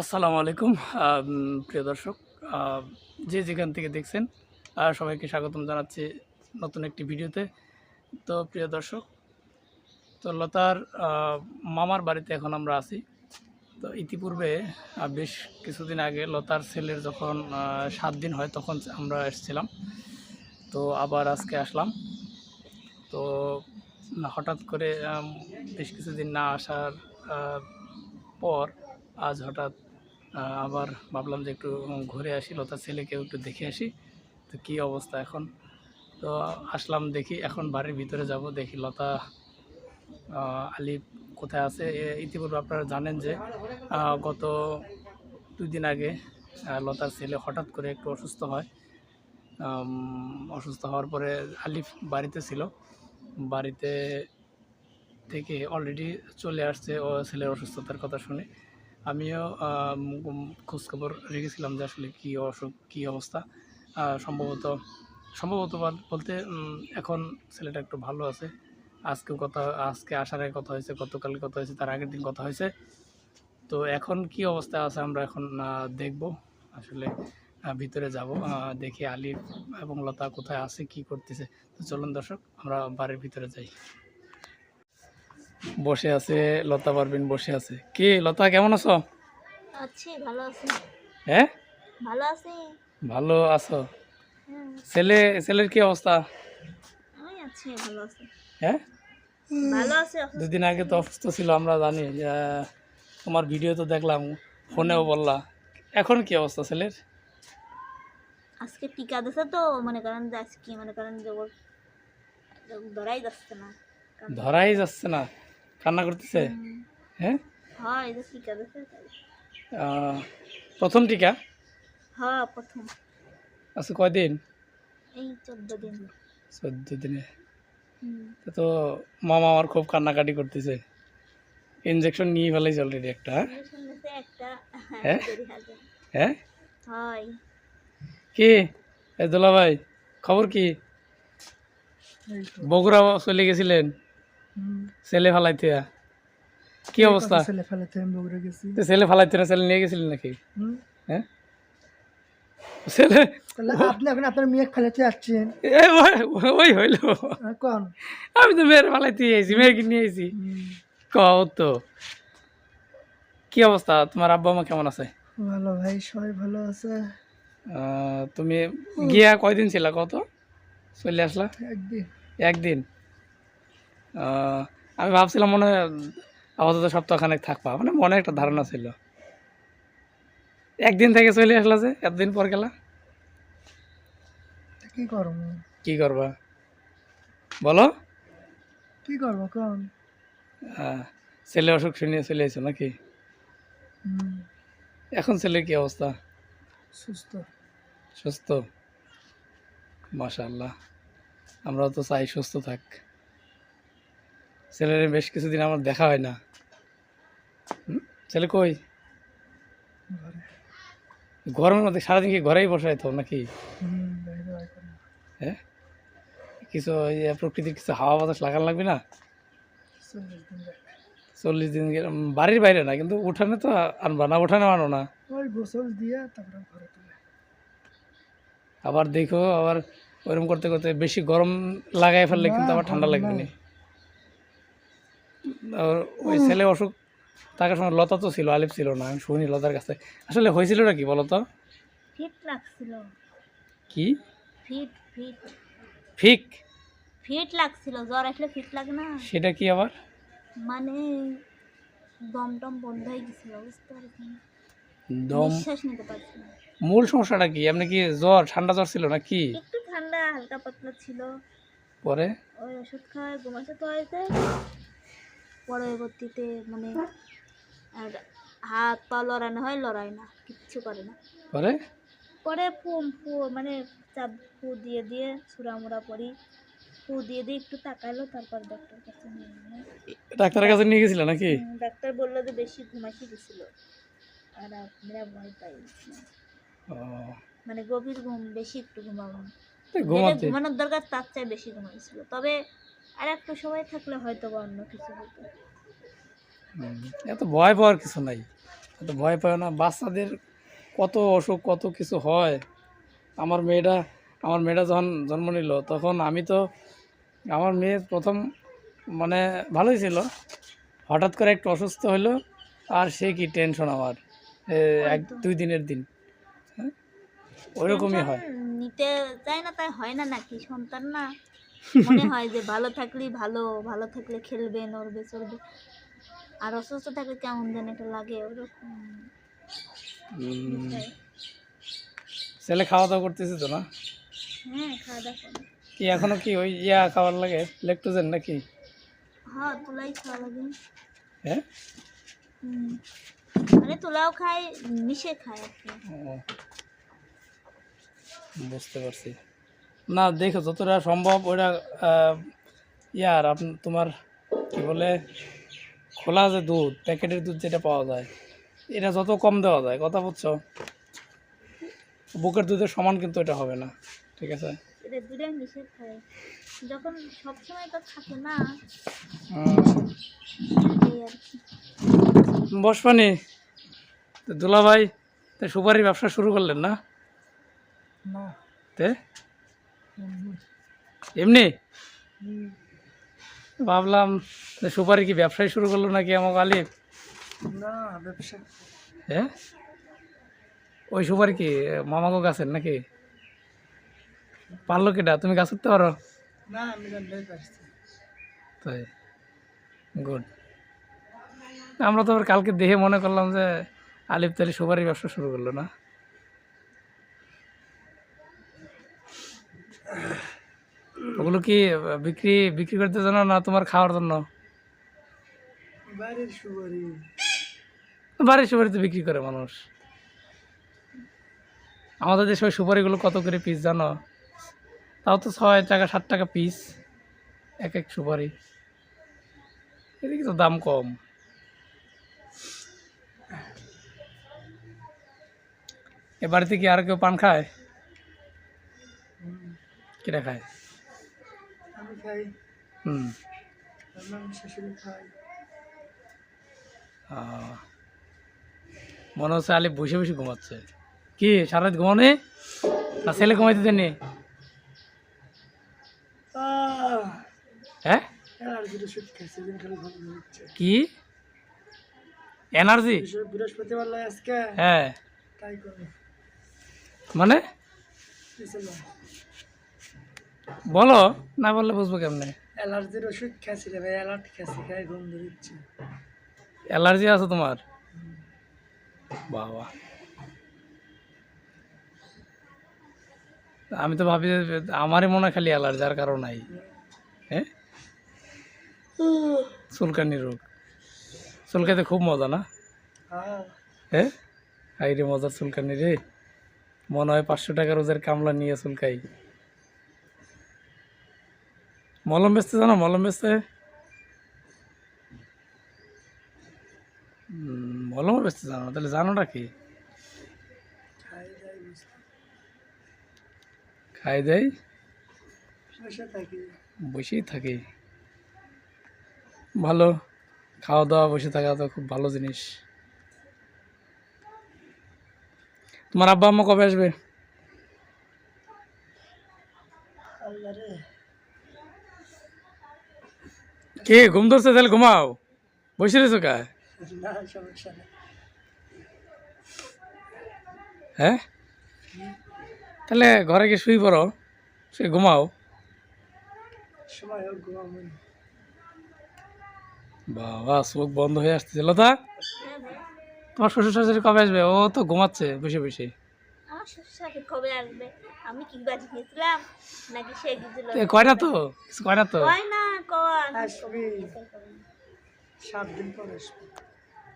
আসসালামু আলাইকুম। প্রিয় দর্শক যে যেখান থেকে দেখছেন সবাইকে স্বাগতম জানাচ্ছি নতুন একটি ভিডিওতে। তো প্রিয় দর্শক, তো লতার মামার বাড়িতে এখন আমরা আছি। তো ইতিপূর্বে বেশ কিছুদিন আগে লতার ছেলের যখন সাত দিন হয় তখন আমরা এসেছিলাম। তো আবার আজকে আসলাম। তো হঠাৎ করে বেশ কিছুদিন না আসার পর আজ হঠাৎ আবার ভাবলাম যে একটু ঘুরে আসি, লতার ছেলেকেও একটু দেখে আসি। তো কী অবস্থা এখন? তো আসলাম দেখি, এখন বাড়ির ভিতরে যাব, দেখি লতা আলিফ কোথায় আছে? ইতিপূর্বে আপনারা জানেন যে গত দুই দিন আগে লতার ছেলে হঠাৎ করে একটু অসুস্থ হয়। অসুস্থ হওয়ার পরে আলিফ বাড়িতে ছিল। বাড়িতে থেকে অলরেডি চলে আসছে, ও ছেলের অসুস্থতার কথা শুনে। আমিও আম, খোঁজখবর রেখেছিলাম যে আসলে কী অসুখ কী অবস্থা। সম্ভবত সম্ভবত বলতে এখন ছেলেটা একটু ভালো আছে। আজকেও কথা আজকে আসার আগে কথা হয়েছে গতকাল কথা হয়েছে তার আগের দিন কথা হয়েছে। তো এখন কি অবস্থা আছে আমরা এখন দেখব। আসলে ভিতরে যাব দেখি আলিফ এবং লতা কোথায় আছে কি করতেছে। তো চলুন দর্শক আমরা বাড়ির ভিতরে যাই। বসে আছে লতা পারবিন বসে আছে। কি লতা কেমন আছো? আছি ভালো আছি। হ্যাঁ? ভালো আছি। ভালো আছো? ছেলে ছেলের কি অবস্থা? আমি আছি ভালো আছি। হ্যাঁ? ভালো আছি দুদিন আগে তো অসুস্থ ছিল আমরা জানি। তোমার ভিডিও তো দেখলাম ফোনেও বললা। এখন কি অবস্থা ছেলের? আজকে টিকা দিছে তো মনে করেন যে আজকে মনে করেন যে ধরাই যাচ্ছে না। ধরাই যাচ্ছে না। কান্না করতেছে? হ্যাঁ? হয় এই যে টিকা দিছে তাই আহ, প্রথম টিকা? হ্যাঁ প্রথম। আছে কয়দিন? এই চোদ্দ দিন। চোদ্দ দিনে। তো মামা আমার খুব কান্নাকাটি করতেছে। ইনজেকশন নিয়ে ফেলাইছে অলরেডি একটা হ্যাঁ? একটা হ্যাঁ? হ্যাঁ? কি? দোলা ভাই খবর কি? বগুড়া চলে গেছিলেন? ছেলে ফালাইতে কি অবস্থা? ছেলে ফেলাতে আমি বগুড়া গেছি। তো ছেলে ফালাইতে না ছেলে নিয়ে গেছিলেন নাকি? হুম? হ্যাঁ? ছেলে আপনি এখন আপনার মেয়ে ফেলাতে আসছেন। ওই- হইল। কোন? আমি তো মেয়ের ফালাইতে আইছি মেয়েকে নিয়ে হুম, কও তো। কি অবস্থা? তোমার আব্বা মা কেমন আছে? ভালো ভাই সবাই ভালো আছে। তুমি গিয়া কয়দিন ছিলা কত চলে আসলা? একদিন। একদিন? আমি ভাবছিলাম মনে হয় আপাতত সপ্তাহখানেক থাকবা। মানে মনে একটা ধারণা ছিল। একদিন থেকে চলে আসলা যে এতদিন পর গেলা। কি করব? কি করবা? বলো। কি করব কোন? ছেলে অসুখ শুনিয়ে চলে এসো নাকি? এখন ছেলের কি অবস্থা? সুস্থ। সুস্থ? মাশাল্লাহ আমরাও তো চাই সুস্থ থাক। ছেলের বেশ কিছুদিন আমার দেখা হয় না। ছেলে কই? গরমের মধ্যে সারাদিন কি ঘরেই বসে তো নাকি। হ্যাঁ? কিছু ওই প্রকৃতির কিছু হাওয়া বাতাস লাগান লাগবে না? চল্লিশ দিন বাড়ির বাইরে না কিন্তু উঠানে তো আনবা না উঠানে আনো না। আবার দেখো আবার ওরকম করতে করতে বেশি গরম লাগাই ফেললে কিন্তু আবার ঠান্ডা লাগবে না ওই ছেলে অসুখ থাকার সময় লতা তো ছিল আলিফ ছিল না আমি শুনি লতার কাছে আসলে হয়েছিল নাকি বলো তো? ফিট লাগছিল। কি? Fit fit. ফিক? ফিট লাগছিল জ্বর আসলে ফিট লাগে না। সেটা কি আবার? মানে দম টম বন্ধ হয়ে গেছিল বুঝতে পারছি দম নিঃশ্বাস নিতে পারছি না। মূল সমস্যাটা কি? এমনি কি জ্বর ঠান্ডা জ্বর ছিল না কি? একটু ঠান্ডা হালকা পাতলা ছিল। পরে? ওই ওষুধ খাওয়ায় ঘুমাইতে তো হয়েছে। পরবর্তীতে মানে আর হাত পা লড়ানো হয় লড়াই না কিচ্ছু করে না। পরে? পরে ফু মানে চাপ ফু দিয়ে দিয়ে সুরামুরা পরি ফু দিয়ে দিয়ে একটু তাকালো তারপর ডাক্তার কাছে নিয়ে। ডাক্তারের কাছে নিয়ে গেছিল নাকি? ডাক্তার বলল যে বেশি ঘুমাসি গেছিল আর আমরা ভয় পাই। মানে গভীর ঘুম বেশি একটু ঘুমাবো। ঘুমানোর দরকার তার চেয়ে বেশি ঘুমাইছিল। তবে আর একটু সময় থাকলে হয়তো বা অন্য কিছু হতো। এত ভয় পাওয়ার কিছু নাই। তো ভয় পায় না বাচ্চাদের কত অসুখ কত কিছু হয়। আমার মেয়েটা আমার মেয়েটা যখন জন্ম নিল তখন আমি তো আমার মেয়ে প্রথম মানে ভালোই ছিল। হঠাৎ করে একটু অসুস্থ হলো আর সে কি টেনশন আমার এক দুই দিনের দিন। হ্যাঁ? ওইরকমই হয়। নিতে চায় না তাই হয় না নাকি? সন্তান না। মনে হয় যে ভালো থাকলেই ভালো ভালো থাকলে খেলবে নড়বে চলবে আর অসুস্থ থাকলে কেমন যেন একটা লাগে ওরকম। ছেলে খাওয়া দাওয়া করতেছে তো না? হ্যাঁ খাওয়া দাওয়া কি এখনও কি ওই ইয়া খাওয়ার লাগে লেকটোজেন নাকি? হ্যাঁ তুলাই খাওয়া লাগে। হ্যাঁ? মানে তুলাও খায় মিশে খায় বুঝতে পারছি। না দেখো যতটা সম্ভব ওটা ইয়ার আপ তোমার কি বলে খোলা যে দুধ প্যাকেটের দুধ যেটা পাওয়া যায় এটা যত কম দেওয়া যায় কথা বুঝছ বুকের দুধের সমান কিন্তু এটা হবে না ঠিক আছে? এটা দুটাই মিশে খায় যখন সব তো থাকে না উম, এই আর কি। বসপানি তো দুলা ভাই তো সুপারির ব্যবসা শুরু করলেন না? না। তে? এমনি। ভাবলাম সুপারি কি ব্যবসায় শুরু করল নাকি আমাকে আলিফ না ব্যবসা। হ্যাঁ ওই সুপারি কি মামাকে গাছের নাকি? পারল কেটা? তুমি গাছ উঠতে পারো? না আমি তাই গুড। আমরা তো কালকে দেখে মনে করলাম যে আলিফ তালি সুপারি ব্যবসা শুরু করল না। ওগুলো কি বিক্রি বিক্রি করতে জানো না তোমার খাওয়ার জন্য? বাড়ির বাড়ির সুপারিতে বিক্রি করে মানুষ। আমাদের দেশে ওই সুপারিগুলো কত করে পিস জানো? তাও তো ছয় টাকা সাত টাকা পিস এক এক সুপারি। এদিকে তো দাম কম। এ বাড়িতে কি আর কেউ পান খায়? কিরা খায়? আমি খাই। হুম। শাশুড়ি খাই। মনে হচ্ছে আলিফ বসে বসে ঘুমাচ্ছে। কি সারা রাত ঘুমানে না ছেলে ঘুমাইতে দেননি হ্যাঁ? কি? এনার্জি? বৃহস্পতিবার আজকে। হ্যাঁ। তাই মানে? বলো। না বললে বুঝব কেমনে? অ্যালার্জির ওষুধ খাইছি রে ভাই অ্যালার্ট খাইছি খাই ঘুম ধরিচ্ছে অ্যালার্জি আছে তোমার? বাবা। আমি তো ভাবি যে আমারই মনে খালি অ্যালার্জি আর কারও নাই। হ্যাঁ? চুলকানি রোগ। চুলকাইতে খুব মজা না? হ্যাঁ। হ্যাঁ? হাই রে মজার চুলকানি রে। মনে হয় পাঁচশো টাকা রোজের কামলা নিয়ে চুলকাই মলম বেচতে জানো? মলম বেচতে? মলমও বেচতে জানো? তাহলে জানোটা কি? খাই দেয় বসেই থাকি। ভালো খাওয়া দাওয়া বসে থাকা তো খুব ভালো জিনিস। তোমার আব্বা আম্মা কবে আসবে আল্লাহ রে কে ঘুম ধরছে তাহলে ঘুমাও। বসে রয়েছো কা? হ্যাঁ? তাহলে ঘরে গিয়ে শুই পড়ো শুয়ে ঘুমাও। বাবা চোখ বন্ধ হয়ে আসতেছে। লতা তোমার শ্বশুর শাশুড়ি কবে আসবে? ও তো ঘুমাচ্ছে বসে বসে। আমার শ্বশুর শাশুড়ি কবে আসবে? আমি কি বাজি গেছিলাম নাকি সে গেছিল এ, কয় তো? কিছু কয় না তো আসবি। সাত দিন পর আসবি।